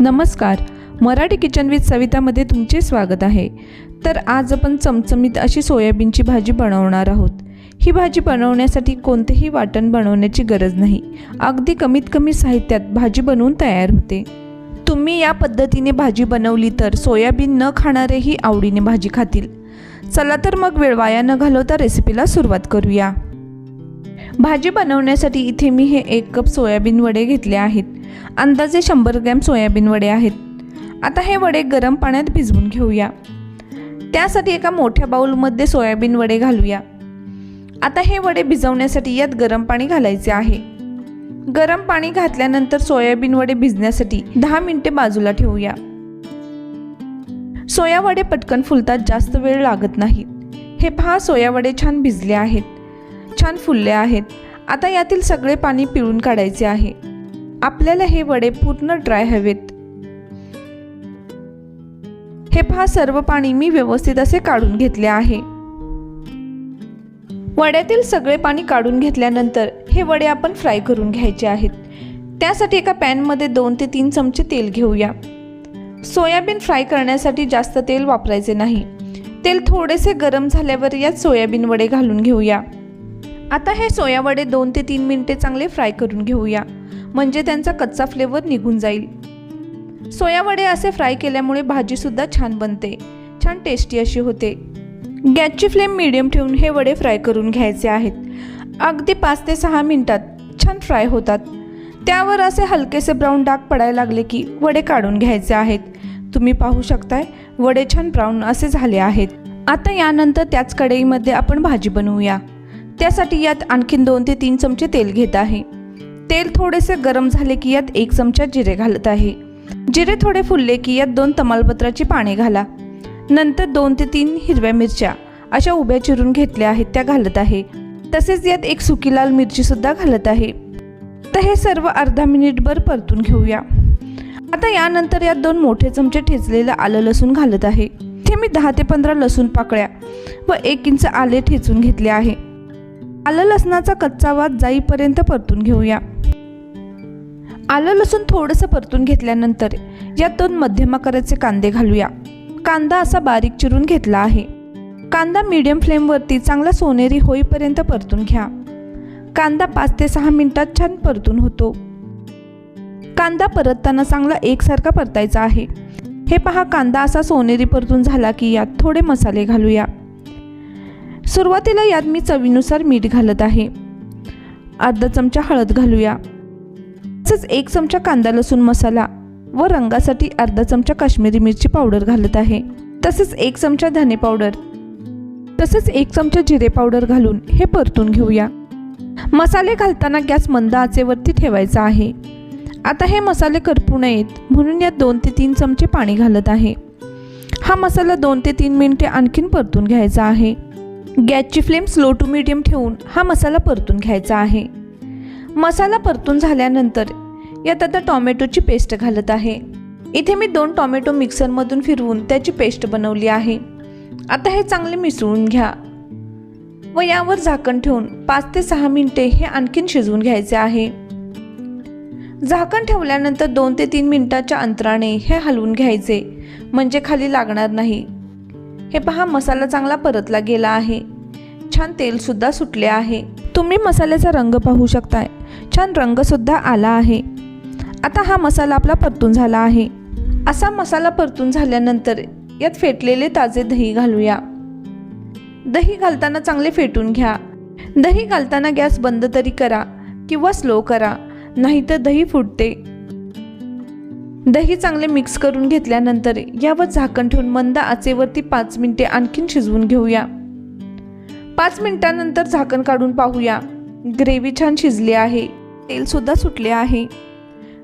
नमस्कार. Marathi kitchen with सवितामध्ये तुमचे स्वागत आहे. तर आज आपण चमचमीत अशी सोयाबीनची भाजी बनवणार आहोत. ही भाजी बनवण्यासाठी कोणतेही वाटण बनवण्याची गरज नाही. अगदी कमीत कमी साहित्यात भाजी बनवून तयार होते. तुम्ही या पद्धतीने भाजी बनवली तर सोयाबीन न खाणारेही आवडीने भाजी खातील. चला तर मग वेळ वाया न घालवता रेसिपीला सुरुवात करूया. भाजी बनवण्यासाठी इथे मी हे एक कप सोयाबीन वडे घेतले आहेत. अंदाजे शंभर ग्रॅम सोयाबीन वडे आहेत. आता हे वडे गरम पाण्यात भिजवून घेऊया. त्यासाठी एका मोठ्या बाऊलमध्ये सोयाबीन वडे घालूया. आता हे वडे भिजवण्यासाठी यात गरम पाणी घालायचे आहे. गरम पाणी घातल्यानंतर सोयाबीन वडे भिजण्यासाठी दहा मिनिटे बाजूला ठेवूया. सोया वडे पटकन फुलतात जास्त वेळ लागत नाही. हे पहा सोया वडे छान भिजले आहेत. छान फुलले आहेत. आता यातील सगळे पाणी पिळून काढायचे आहे. आपल्याला हे वडे पूर्ण ड्राय हवेत. हे पहा सर्व पाणी मी व्यवस्थित असे काढून घेतले आहे. वड्यातील सगळे पाणी काढून घेतल्यानंतर हे वडे आपण फ्राय करून घ्यायचे आहेत. त्यासाठी एका पॅनमध्ये दोन ते तीन चमचे तेल घेऊया. सोयाबीन फ्राय करण्यासाठी जास्त तेल वापरायचे नाही. तेल थोडेसे गरम झाल्यावर यात सोयाबीन वडे घालून घेऊया. आता हे सोया वडे दोन ते तीन मिनिटे चांगले फ्राय करून घेऊया. म्हणजे त्यांचा कच्चा फ्लेवर निघून जाईल. सोया वडे असे फ्राय केल्यामुळे भाजीसुद्धा छान बनते छान टेस्टी अशी होते. गॅसची फ्लेम मिडियम ठेवून हे वडे फ्राय करून घ्यायचे आहेत. अगदी पाच ते सहा मिनटात छान फ्राय होतात. त्यावर असे हलकेसे ब्राऊन डाग पडायला लागले की वडे काढून घ्यायचे आहेत. तुम्ही पाहू शकताय वडे छान ब्राऊन असे झाले आहेत. आता यानंतर त्याच कढईमध्ये आपण भाजी बनवूया. त्यासाठी यात आणखीन दोन ते तीन चमचे तेल घेत आहे. तेल थोडेसे गरम झाले की यात एक चमचा जिरे घालत आहे. जिरे थोडे फुलले की यात दोन तमालपत्राची पाने घाला. नंतर दोन ते तीन हिरव्या मिरच्या अशा उभ्या चिरून घेतल्या आहेत त्या घालत आहे. तसेच यात एक सुकी लाल मिरची सुद्धा घालत आहे. तर हे सर्व अर्धा मिनिटभर परतून घेऊया. आता यानंतर यात दोन मोठे चमचे ठेचलेलं आलं लसूण घालत आहे. ते मी दहा ते पंधरा लसूण पाकळ्या व एक इंच आले ठेचून घेतले आहे. आलं लसणाचा कच्चा वाद जाईपर्यंत परतून घेऊया. आलं लसूण थोडंसं परतून घेतल्यानंतर यात दोन मध्यम आकाराचे कांदे घालूया. कांदा असा बारीक चिरून घेतला आहे. कांदा मीडियम फ्लेमवरती चांगला सोनेरी होईपर्यंत परतून घ्या. कांदा पाच ते सहा मिनिटात छान परतून होतो. कांदा परतताना चांगला एकसारखा परतायचा आहे. हे पहा कांदा असा सोनेरी परतून झाला की यात थोडे मसाले घालूया. सुरुवातीला यात मी चवीनुसार मीठ घालत आहे. अर्धा चमचा हळद घालूया. तसंच एक चमचा कांदा लसूण मसाला व रंगासाठी अर्धा चमचा काश्मीरी मिरची पावडर घालत आहे. तसेच एक चमचा धने पावडर तसेच एक चमचा जिरे पावडर घालून हे परतून घेऊया. मसाले घालताना गॅस मंद आचेवरती ठेवायचा आहे. आता हे मसाले करपू नयेत म्हणून यात दोन ते तीन चमचे पाणी घालत आहे. हा मसाला दोन ते तीन मिनिटे आणखीन परतून घ्यायचा आहे. गॅसची फ्लेम स्लो टू मिडियम ठेवून हा मसाला परतून घ्यायचा आहे. मसाला परतून झाल्यानंतर यात आता टॉमॅटोची पेस्ट घालत आहे. इथे मी दोन टॉमॅटो मिक्सरमधून फिरवून त्याची पेस्ट बनवली आहे. आता हे चांगले मिसळून घ्या. व यावर झाकण ठेवून पाच ते सहा मिनिटे हे आणखीन शिजवून घ्यायचे आहे. झाकण ठेवल्यानंतर दोन ते तीन मिनिटाच्या अंतराने हे हलवून घ्यायचे. म्हणजे खाली लागणार नाही. हे पहा मसाला चांगला परतला गेला आहे. छान तेलसुद्धा सुटले आहे. तुम्ही मसाल्याचा रंग पाहू शकताय. छान रंगसुद्धा आला आहे. आता हा मसाला आपला परतून झाला आहे. असा मसाला परतून झाल्यानंतर यात फेटलेले ताजे दही घालूया. दही घालताना चांगले फेटून घ्या. दही घालताना गॅस बंद तरी करा किंवा स्लो करा नाहीतर दही फुटते. दही चांगले मिक्स करून घेतल्यानंतर यावर झाकण ठेवून मंद आचेवरती पाच मिनिटे आणखीन शिजवून घेऊया. पाच मिनिटानंतर झाकण काढून पाहूया. ग्रेव्ही छान शिजली आहे. तेलसुद्धा सुटले आहे.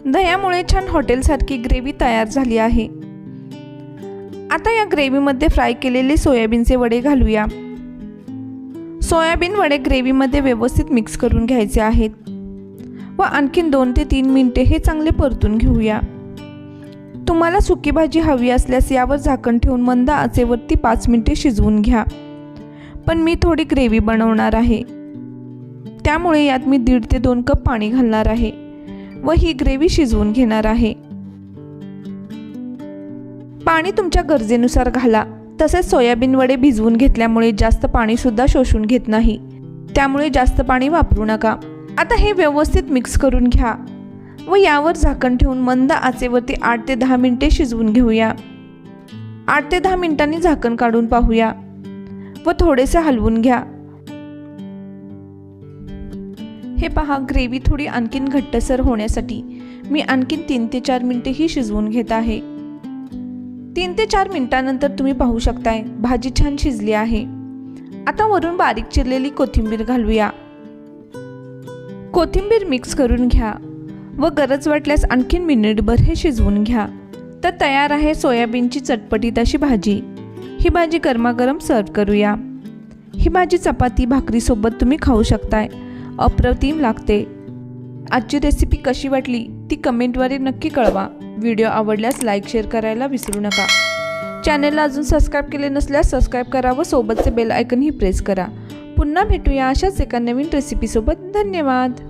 दह्यामुळे छान हॉटेलसारखी ग्रेव्ही तयार झाली आहे. आता या ग्रेव्हीमध्ये फ्राय केलेले सोयाबीनचे वडे घालूया. सोयाबीन वडे ग्रेव्हीमध्ये व्यवस्थित मिक्स करून घ्यायचे आहेत. व आणखीन दोन ते तीन मिनिटे हे चांगले परतून घेऊया. तुम्हाला सुकी भाजी हवी असल्यास यावर झाकण ठेवून मंद आचेवरती पाच मिनिटे शिजवून घ्या. पण मी थोडी ग्रेव्ही बनवणार आहे. त्यामुळे यात मी दीड ते दोन कप पाणी घालणार आहे व ही ग्रेव्ही शिजवून घेणार आहे. पाणी तुमच्या गरजेनुसार घाला. तसेच सोयाबीन वडे भिजवून घेतल्यामुळे जास्त पाणीसुद्धा शोषून घेत नाही. त्यामुळे जास्त पाणी वापरू नका. आता हे व्यवस्थित मिक्स करून घ्या व यावर झाकण ठेवून मंद आचेवरती आठ ते दहा मिनिटे शिजवून घेऊया. आठ ते दहा मिनिटांनी झाकण काढून पाहूया व थोडेसे हलवून घ्या. हे पहा ग्रेव्ही थोडी आणखीन घट्टसर होण्यासाठी. मी आणखीन तीन ते चार मिनिटे ही शिजवून घेत आहे. तीन ते चार मिनिटानंतर तुम्ही पाहू शकताय भाजी छान शिजली आहे. आता वरून बारीक चिरलेली कोथिंबीर घालूया. कोथिंबीर मिक्स करून घ्या व गरज वाटल्यास आणखीन मिनिटभर हे शिजवून घ्या. तर तयार आहे सोयाबीनची चटपटीत अशी भाजी. ही भाजी गरमागरम सर्व करूया. ही भाजी चपाती भाकरीसोबत तुम्ही खाऊ शकताय. अप्रतिम लागते. आजची रेसिपी कशी वाटली ती कमेंटद्वारे नक्की कळवा. व्हिडिओ आवडल्यास लाईक शेअर करायला विसरू नका. चॅनलला अजून सबस्क्राईब केले नसल्यास सबस्क्राईब करा व सोबतचे बेल आयकनही प्रेस करा. पुन्हा भेटूया अशाच एका नवीन रेसिपीसोबत धन्यवाद!